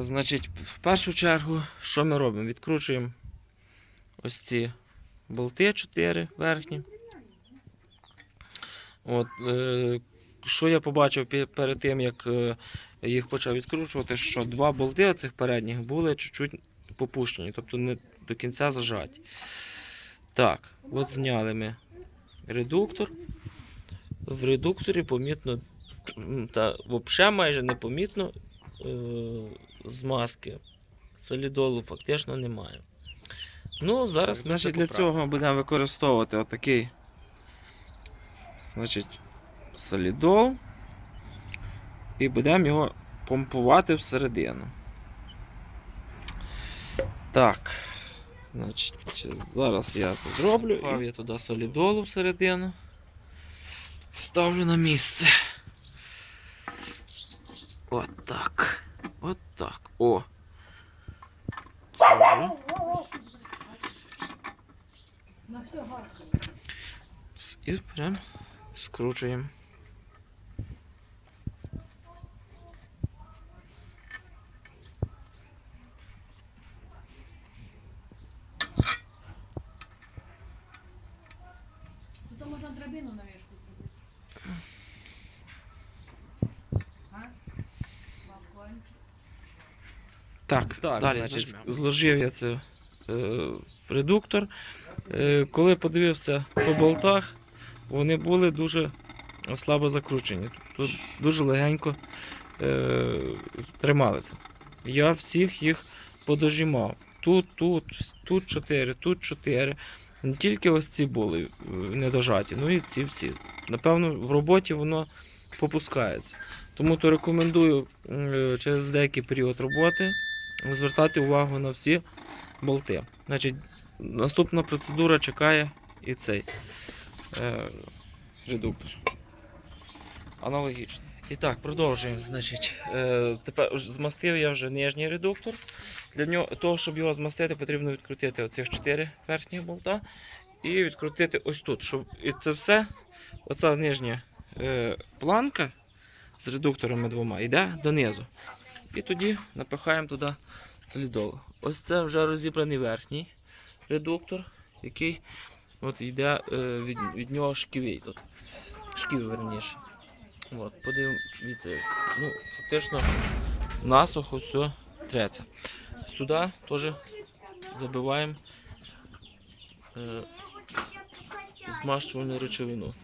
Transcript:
Значить, в першу чергу, що ми робимо? Відкручуємо ось ці болти 4 верхні. От, е, що я побачив перед тим, як е, їх почав відкручувати, що два болти оцих передніх були чуть-чуть попущені, тобто не до кінця зажаті. Так, от зняли ми редуктор. В редукторі помітно, та взагалі майже непомітно е, змазки солідолу фактично немає. Ну, зараз ми Значить, це для поправимо. цього будемо використовувати отакий значить, солідол. І будемо його помпувати всередину. Так. Значить, зараз я це зроблю. І... я туди солідолу всередину. Ставлю на місце. От так. От так. О. Це вже. С- І прям скручуємо. Тут можна драбину на Так, Так, далі значить, зложив я це е, в редуктор. Е, коли подивився по болтах, вони були дуже слабо закручені. Тут дуже легенько е, трималися. Я всіх їх подожимав. Тут, тут, тут 4, тут 4. Не тільки ось ці були недожаті, ну і ці всі. Напевно, в роботі воно попускається. Тому то рекомендую через деякий період роботи звертати увагу на всі болти. Значить, наступна процедура чекає і цей е, редуктор. Аналогічно. І так, продовжуємо. Значить, е, тепер змастив я вже нижній редуктор. Для нього, того, щоб його змастити, потрібно відкрутити оцих 4 верхніх болта і відкрутити ось тут. Щоб, і це все, оця нижня е, планка з редукторами двома йде донизу. І тоді напихаємо туди солідол. Ось це вже розібраний верхній редуктор, який от йде е, від, від нього шківий тут. Шків верніше. От, подивіться, ну, фактично насухо все треться. Сюди теж забиваємо е, змащувальну речовину.